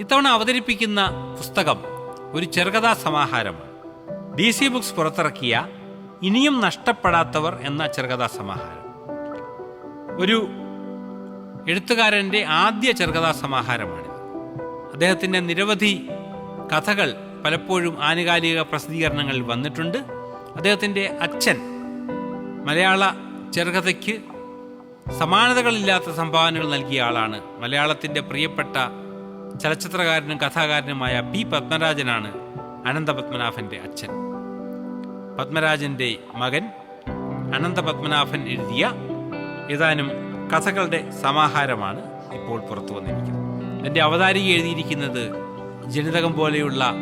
ഇത്തവണ അവതരിപ്പിക്കുന്ന പുസ്തകം ഒരു ചെറുകഥാ സമാഹാരമാണ് ഡി സി ബുക്സ് പുറത്തിറക്കിയ ഇനിയും നഷ്ടപ്പെടാത്തവർ എന്ന ചെറുകഥാ സമാഹാരം. ഒരു എഴുത്തുകാരന്റെ ആദ്യ ചെറുകഥാ സമാഹാരമാണിത്. അദ്ദേഹത്തിന്റെ നിരവധി കഥകൾ പലപ്പോഴും ആനുകാലിക പ്രസിദ്ധീകരണങ്ങളിൽ വന്നിട്ടുണ്ട്. അദ്ദേഹത്തിന്റെ അച്ഛൻ മലയാള ചെറുകഥയ്ക്ക് സമാനതകളില്ലാത്ത സംഭാവനകൾ നൽകിയ ആളാണ് മലയാളത്തിന്റെ പ്രിയപ്പെട്ട ചലച്ചിത്രകാരനും കഥാകാരനുമായ പി പത്മരാജനാണ് അനന്തപത്മനാഭന്റെ അച്ഛൻ. പത്മരാജന്റെ മകൻ അനന്തപത്മനാഭൻ എഴുതിയ ഏതാനും കഥകളുടെ സമാഹാരമാണ് ഇപ്പോൾ പുറത്തു വന്നിരിക്കുന്നത്. എന്റെ അവതാരിക എഴുതിയിരിക്കുന്നത് ജനിതകം പോലെയുള്ള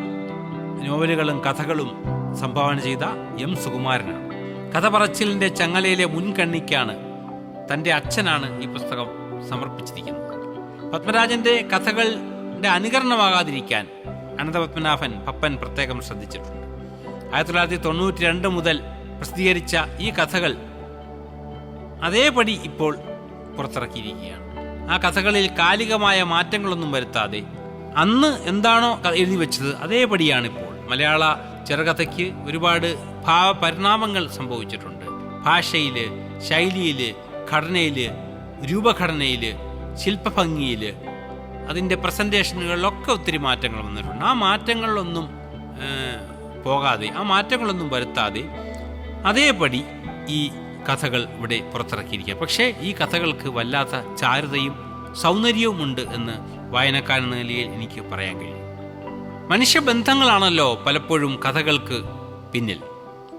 നോവലുകളും കഥകളും സംഭാവന ചെയ്ത എം സുകുമാരനാണ്. കഥ പറച്ചിലിന്റെ ചങ്ങലയിലെ മുൻകണ്ണിക്കാണ് തന്റെ അച്ഛനാണ് ഈ പുസ്തകം സമർപ്പിച്ചിരിക്കുന്നത്. പത്മരാജന്റെ കഥകളുടെ അനുകരണമാകാതിരിക്കാൻ അനന്തപത്മനാഭൻ പപ്പൻ പ്രത്യേകം ശ്രദ്ധിച്ചിട്ടുണ്ട്. ആയിരത്തി തൊള്ളായിരത്തി തൊണ്ണൂറ്റി രണ്ട് മുതൽ പ്രസിദ്ധീകരിച്ച ഈ കഥകൾ അതേപടി ഇപ്പോൾ പുറത്തിറക്കിയിരിക്കുകയാണ്. ആ കഥകളിൽ കാലികമായ മാറ്റങ്ങളൊന്നും വരുത്താതെ അന്ന് എന്താണോ എഴുതി വെച്ചത് അതേപടിയാണ് ഇപ്പോൾ മലയാള ചെറുകഥയ്ക്ക് ഒരുപാട് ഭാവ പരിണാമങ്ങൾ സംഭവിച്ചിട്ടുണ്ട്. ഭാഷയിൽ ശൈലിയിൽ ഘടനയിൽ രൂപഘടനയിൽ ശില്പഭംഗിയിൽ അതിന്റെ പ്രസന്റേഷനുകളിലൊക്കെ ഒത്തിരി മാറ്റങ്ങൾ വന്നിട്ടുണ്ട്. ആ മാറ്റങ്ങളിലൊന്നും പോകാതെ ആ മാറ്റങ്ങളൊന്നും വരുത്താതെ അതേപടി ഈ കഥകൾ ഇവിടെ പുറത്തിറക്കിയിരിക്കുക. പക്ഷേ ഈ കഥകൾക്ക് വല്ലാത്ത ചാരുതയും സൗന്ദര്യവുമുണ്ട് എന്ന് വായനക്കാരൻ നിലയിൽ എനിക്ക് പറയാൻ കഴിയും. മനുഷ്യബന്ധങ്ങളാണല്ലോ പലപ്പോഴും കഥകൾക്ക് പിന്നിൽ.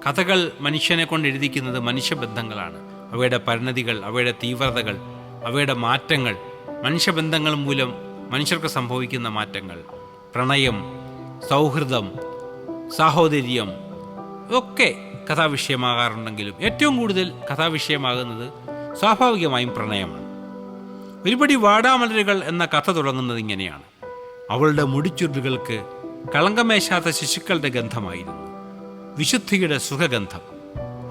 കഥകൾ മനുഷ്യനെ കൊണ്ട് എഴുതിക്കുന്നത് മനുഷ്യബന്ധങ്ങളാണ്. അവയുടെ പരിണതികൾ അവയുടെ തീവ്രതകൾ അവയുടെ മാറ്റങ്ങൾ മനുഷ്യബന്ധങ്ങൾ മൂലം മനുഷ്യർക്ക് സംഭവിക്കുന്ന മാറ്റങ്ങൾ പ്രണയം സൗഹൃദം സാഹോദര്യം ഒക്കെ കഥാവിഷയമാകാറുണ്ടെങ്കിലും ഏറ്റവും കൂടുതൽ കഥാവിഷയമാകുന്നത് സ്വാഭാവികമായും പ്രണയമാണ്. ഒരുപടി വാടാമലരുകൾ എന്ന കഥ തുടങ്ങുന്നത് ഇങ്ങനെയാണ്. അവളുടെ മുടിച്ചുരുളുകൾക്ക് കളങ്കമേശാത്ത ശിശുക്കളുടെ ഗന്ധമായിരുന്നു. വിശുദ്ധിയുടെ സുഖഗന്ധം.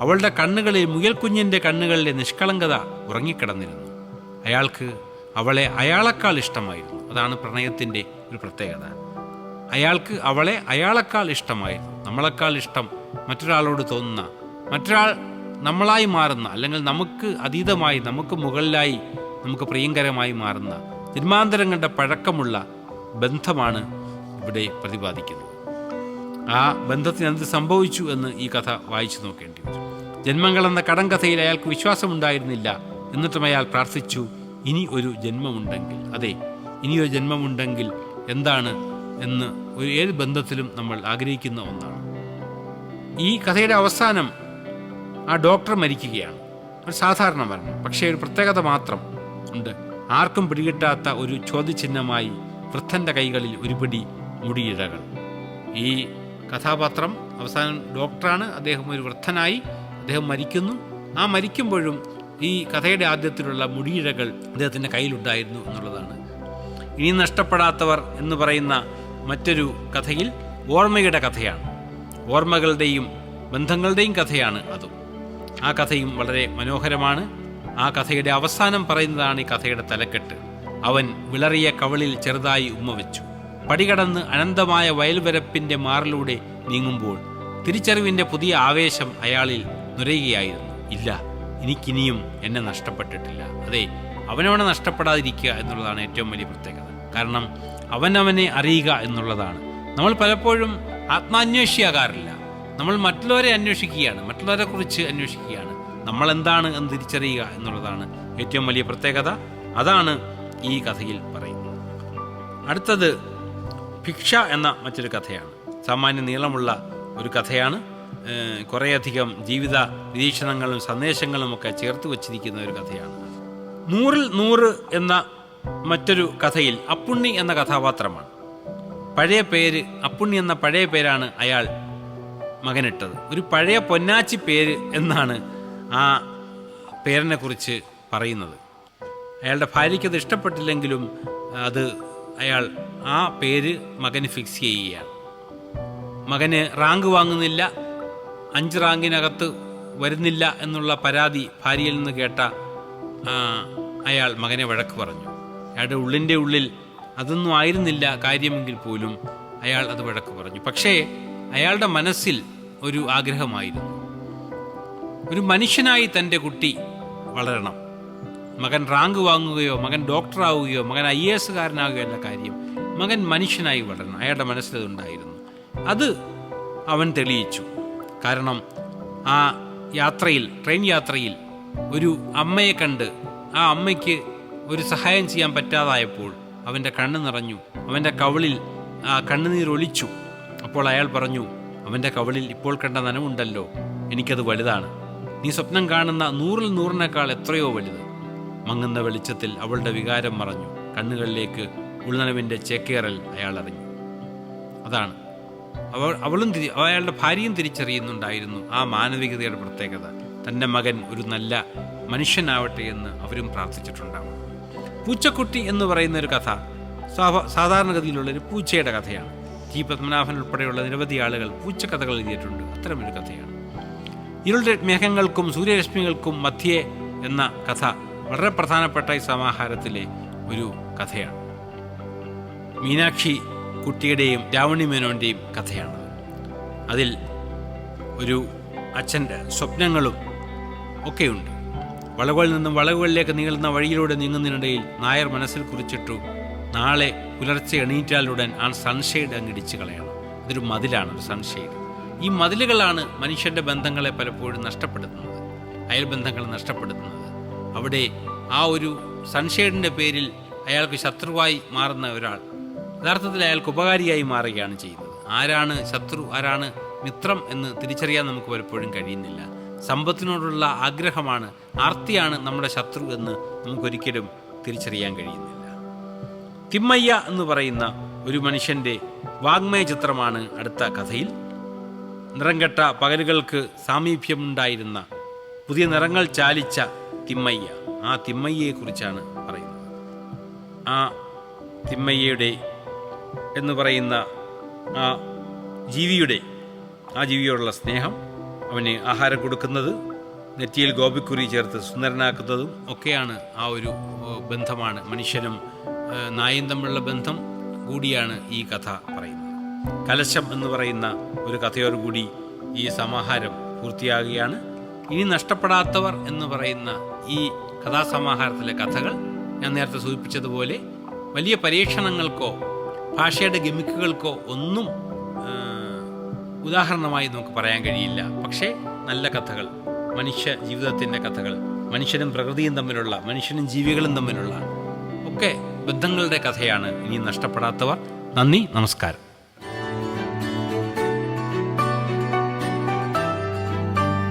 അവളുടെ കണ്ണുകളിൽ മുയൽക്കുഞ്ഞിന്റെ കണ്ണുകളിലെ നിഷ്കളങ്കത ഉറങ്ങിക്കിടന്നിരുന്നു. അയാൾക്ക് അവളെ അയാളെക്കാൾ ഇഷ്ടമായിരുന്നു. അതാണ് പ്രണയത്തിന്റെ ഒരു പ്രത്യേകത. അയാൾക്ക് അവളെ അയാളെക്കാൾ ഇഷ്ടമായിരുന്നു. നമ്മളെക്കാൾ ഇഷ്ടം മറ്റൊരാളോട് തോന്നുന്ന മറ്റൊരാൾ നമ്മളായി മാറുന്ന അല്ലെങ്കിൽ നമുക്ക് അതീതമായി നമുക്ക് മുകളിലായി നമുക്ക് പ്രിയങ്കരമായി മാറുന്ന ജന്മാന്തരങ്ങളുടെ പഴക്കമുള്ള ബന്ധമാണ് ഇവിടെ പ്രതിപാദിക്കുന്നത്. ആ ബന്ധത്തിന് എന്ത് സംഭവിച്ചു എന്ന് ഈ കഥ വായിച്ചു നോക്കേണ്ടി വരും. ജന്മങ്ങൾ എന്ന കടങ്കഥയിൽ അയാൾക്ക് വിശ്വാസമുണ്ടായിരുന്നില്ല. എന്നിട്ടും അയാൾ പ്രാർത്ഥിച്ചു ഇനി ഒരു ജന്മമുണ്ടെങ്കിൽ. അതെ ഇനി ഒരു ജന്മമുണ്ടെങ്കിൽ എന്താണ് എന്ന് ഒരു ഏത് ബന്ധത്തിലും നമ്മൾ ആഗ്രഹിക്കുന്ന ഒന്നാണ്. ഈ കഥയുടെ അവസാനം ആ ഡോക്ടർ മരിക്കുകയാണ്. ഒരു സാധാരണ മരണം. പക്ഷേ ഒരു പ്രത്യേകത മാത്രം ഉണ്ട്. ആർക്കും പിടികിട്ടാത്ത ഒരു ചോദ്യചിഹ്നമായി വൃദ്ധന്റെ കൈകളിൽ ഒരുപിടി മുടിയിഴകൾ. ഈ കഥാപാത്രം അവസാനം ഡോക്ടറാണ്. അദ്ദേഹം ഒരു വൃദ്ധനായി അദ്ദേഹം മരിക്കുന്നു. ആ മരിക്കുമ്പോഴും ഈ കഥയുടെ ആദ്യത്തിലുള്ള മുടിയിഴകൾ അദ്ദേഹത്തിന്റെ കയ്യിലുണ്ടായിരുന്നു എന്നുള്ളതാണ് ഇനി നഷ്ടപ്പെടാത്തവർ എന്ന് പറയുന്ന മറ്റൊരു കഥയിൽ ഓർമ്മയുടെ കഥയാണ്. ഓർമ്മകളുടെയും ബന്ധങ്ങളുടെയും കഥയാണ് അത്. ആ കഥയും വളരെ മനോഹരമാണ്. ആ കഥയുടെ അവസാനം പറയുന്നതാണ് ഈ കഥയുടെ തലക്കെട്ട്. അവൻ വിളറിയ കവളിൽ ചെറുതായി ഉമ്മ വെച്ചു. പടികടന്ന് അനന്തമായ വയൽവരപ്പിന്റെ മാറിലൂടെ നീങ്ങുമ്പോൾ തിരിച്ചറിവിന്റെ പുതിയ ആവേശം അയാളിൽ നുരയുകയായിരുന്നു. ഇല്ല എനിക്കിനിയും എന്നെ നഷ്ടപ്പെട്ടിട്ടില്ല. അതെ അവനവനെ നഷ്ടപ്പെടാതിരിക്കുക എന്നുള്ളതാണ് ഏറ്റവും വലിയ പ്രത്യേകത. കാരണം അവനവനെ അറിയുക എന്നുള്ളതാണ്. നമ്മൾ പലപ്പോഴും ആത്മാന്വേഷിയാകാറില്ല. നമ്മൾ മറ്റുള്ളവരെ അന്വേഷിക്കുകയാണ്. മറ്റുള്ളവരെ കുറിച്ച് അന്വേഷിക്കുകയാണ്. നമ്മൾ എന്താണ് എന്ന് തിരിച്ചറിയുക എന്നുള്ളതാണ് ഏറ്റവും വലിയ പ്രത്യേകത. അതാണ് ഈ കഥയിൽ പറയുന്നത്. അടുത്തത് ഭിക്ഷ എന്ന മറ്റൊരു കഥയാണ്. സാമാന്യ നീളമുള്ള ഒരു കഥയാണ്. കുറേയധികം ജീവിത നിരീക്ഷണങ്ങളും സന്ദേശങ്ങളും ഒക്കെ ചേർത്ത് വച്ചിരിക്കുന്ന ഒരു കഥയാണ്. നൂറിൽ നൂറ് എന്ന മറ്റൊരു കഥയിൽ അപ്പുണ്ണി എന്ന കഥാപാത്രമാണ്. പഴയ പേര് അപ്പുണ്ണി എന്ന പഴയ പേരാണ് അയാൾ മകനിട്ടത്. ഒരു പഴയ പൊന്നാച്ചി പേര് എന്നാണ് ആ പേരിനെ കുറിച്ച് പറയുന്നത്. അയാളുടെ ഭാര്യയ്ക്ക് അത് ഇഷ്ടപ്പെട്ടില്ലെങ്കിലും അത് അയാൾ ആ പേര് മകന് ഫിക്സ് ചെയ്യുകയാണ്. മകന് റാങ്ക് വാങ്ങുന്നില്ല അഞ്ച് റാങ്കിനകത്ത് വരുന്നില്ല എന്നുള്ള പരാതി ഭാര്യയിൽ നിന്ന് കേട്ട അയാൾ മകനെ വഴക്ക് പറഞ്ഞു. അയാളുടെ ഉള്ളിന്റെ ഉള്ളിൽ അതൊന്നും ആയിരുന്നില്ല കാര്യമെങ്കിൽ പോലും അയാൾ അത് വഴക്ക് പറഞ്ഞു. പക്ഷേ അയാളുടെ മനസ്സിൽ ഒരു ആഗ്രഹമായിരുന്നു. ഒരു മനുഷ്യനായി തന്റെ കുട്ടി വളരണം. മകൻ റാങ്ക് വാങ്ങുകയോ മകൻ ഡോക്ടറാവുകയോ മകൻ ഐ എ എസുകാരനാകുകയോ അല്ല കാര്യം. മകൻ മനുഷ്യനായി വളരണം. അയാളുടെ മനസ്സിലതുണ്ടായിരുന്നു അത് അവൻ തെളിയിച്ചു. കാരണം ആ യാത്രയിൽ ട്രെയിൻ യാത്രയിൽ ഒരു അമ്മയെ കണ്ട് ആ അമ്മയ്ക്ക് ഒരു സഹായം ചെയ്യാൻ പറ്റാതായപ്പോൾ അവന്റെ കണ്ണ് നിറഞ്ഞു. അവന്റെ കവിളിൽ ആ കണ്ണുനീർ ഒലിച്ചു. അപ്പോൾ അയാൾ പറഞ്ഞു അവന്റെ കവിളിൽ ഇപ്പോൾ കണ്ട നനവുണ്ടല്ലോ. എനിക്കത് വലുതാണ്. നീ സ്വപ്നം കാണുന്ന നൂറിൽ നൂറിനേക്കാൾ എത്രയോ വലുത്. മങ്ങുന്ന വെളിച്ചത്തിൽ അവളുടെ വികാരം മറഞ്ഞു. കണ്ണുകളിലേക്ക് ഉൾനനവിന്റെ ചേക്കേറൽ അയാൾ അറിഞ്ഞു. അതാണ്. അവൾ അവളും അയാളുടെ ഭാര്യയും തിരിച്ചറിയുന്നുണ്ടായിരുന്നു ആ മാനവികതയുടെ പ്രത്യേകത. തന്റെ മകൻ ഒരു നല്ല മനുഷ്യനാവട്ടെ എന്ന് അവരും പ്രാർത്ഥിച്ചിട്ടുണ്ടാവും. പൂച്ചക്കുട്ടി എന്ന് പറയുന്ന ഒരു കഥ സാധാ- സാധാരണഗതിയിലുള്ള ഒരു പൂച്ചയുടെ കഥയാണ്. ജി പത്മനാഭൻ ഉൾപ്പെടെയുള്ള നിരവധി ആളുകൾ പൂച്ചക്കഥകൾ എഴുതിയിട്ടുണ്ട്. അത്തരമൊരു കഥയാണ്. ഇരുളുടെ മേഘങ്ങൾക്കും സൂര്യരശ്മികൾക്കും മധ്യേ എന്ന കഥ വളരെ പ്രധാനപ്പെട്ട ഈ സമാഹാരത്തിലെ ഒരു കഥയാണ്. മീനാക്ഷി കുട്ടിയുടെയും രാവണി മേനോന്റെയും കഥയാണ് അതിൽ ഒരു അച്ഛന്റെ സ്വപ്നങ്ങളും ഒക്കെയുണ്ട്. വളവുകളിൽ നിന്നും വളവുകളിലേക്ക് നീളുന്ന വഴിയിലൂടെ നീങ്ങുന്നതിനിടയിൽ നായർ മനസ്സിൽ കുറിച്ചിട്ടു നാളെ പുലർച്ചെ എണീറ്റാലുടൻ ആ സൺഷെയ്ഡ് അങ്ങ് ഇടിച്ചു കളയണം. ഇതൊരു മതിലാണ് ഒരു സൺഷെയ്ഡ്. ഈ മതിലുകളാണ് മനുഷ്യന്റെ ബന്ധങ്ങളെ പലപ്പോഴും നഷ്ടപ്പെടുത്തുന്നത് അയൽബന്ധങ്ങൾ നഷ്ടപ്പെടുത്തുന്നത്. അവിടെ ആ ഒരു സൺഷെയ്ഡിന്റെ പേരിൽ അയാൾക്ക് ശത്രുവായി മാറുന്ന ഒരാൾ യഥാർത്ഥത്തിൽ അയാൾക്ക് ഉപകാരിയായി മാറുകയാണ് ചെയ്യുന്നത്. ആരാണ് ശത്രു ആരാണ് മിത്രം എന്ന് തിരിച്ചറിയാൻ നമുക്ക് പലപ്പോഴും കഴിയുന്നില്ല. സമ്പത്തിനോടുള്ള ആഗ്രഹമാണ് ആർത്തിയാണ് നമ്മുടെ ശത്രു എന്ന് നമുക്കൊരിക്കലും തിരിച്ചറിയാൻ കഴിയുന്നില്ല. തിമ്മയ്യ എന്ന് പറയുന്ന ഒരു മനുഷ്യന്റെ വാഗ്മയ ചിത്രമാണ് അടുത്ത കഥയിൽ. നിറംകെട്ട പകലുകൾക്ക് സാമീപ്യമുണ്ടായിരുന്ന പുതിയ നിറങ്ങൾ ചാലിച്ച തിമ്മയ്യ. ആ തിമ്മയ്യയെക്കുറിച്ചാണ് പറയുന്നത്. ആ തിമ്മയ്യയുടെ എന്ന് പറയുന്ന ആ ജീവിയുടെ ആ ജീവിയോടുള്ള സ്നേഹം അവന് ആഹാരം കൊടുക്കുന്നത് നെറ്റിയിൽ ഗോപിക്കുറി ചേർത്ത് സുന്ദരനാക്കുന്നതും ഒക്കെയാണ് ആ ഒരു ബന്ധമാണ്. മനുഷ്യനും നായും തമ്മിലുള്ള ബന്ധം കൂടിയാണ് ഈ കഥ പറയുന്നത്. കലശം എന്ന് പറയുന്ന ഒരു കഥയോടുകൂടി ഈ സമാഹാരം പൂർത്തിയാകുകയാണ്. ഇനി നഷ്ടപ്പെടാത്തവർ എന്ന് പറയുന്ന ഈ കഥാസമാഹാരത്തിലെ കഥകൾ ഞാൻ നേരത്തെ സൂചിപ്പിച്ചതുപോലെ വലിയ പരീക്ഷണങ്ങൾക്കോ ഭാഷയുടെ ഗമിക്കുകൾക്കോ ഒന്നും ഉദാഹരണമായി നമുക്ക് പറയാൻ കഴിയില്ല. പക്ഷേ നല്ല കഥകൾ മനുഷ്യ ജീവിതത്തിന്റെ കഥകൾ മനുഷ്യനും പ്രകൃതിയും തമ്മിലുള്ള മനുഷ്യനും ജീവികളും തമ്മിലുള്ള ഒക്കെ ബന്ധങ്ങളുടെ കഥയാണ് ഇനി നഷ്ടപ്പെടാത്തവർ. നന്ദി നമസ്കാരം.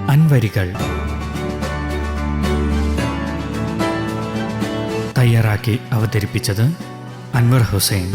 അൻവരികൾ തയ്യാറാക്കി അവതരിപ്പിച്ചത് അൻവർ ഹുസൈൻ.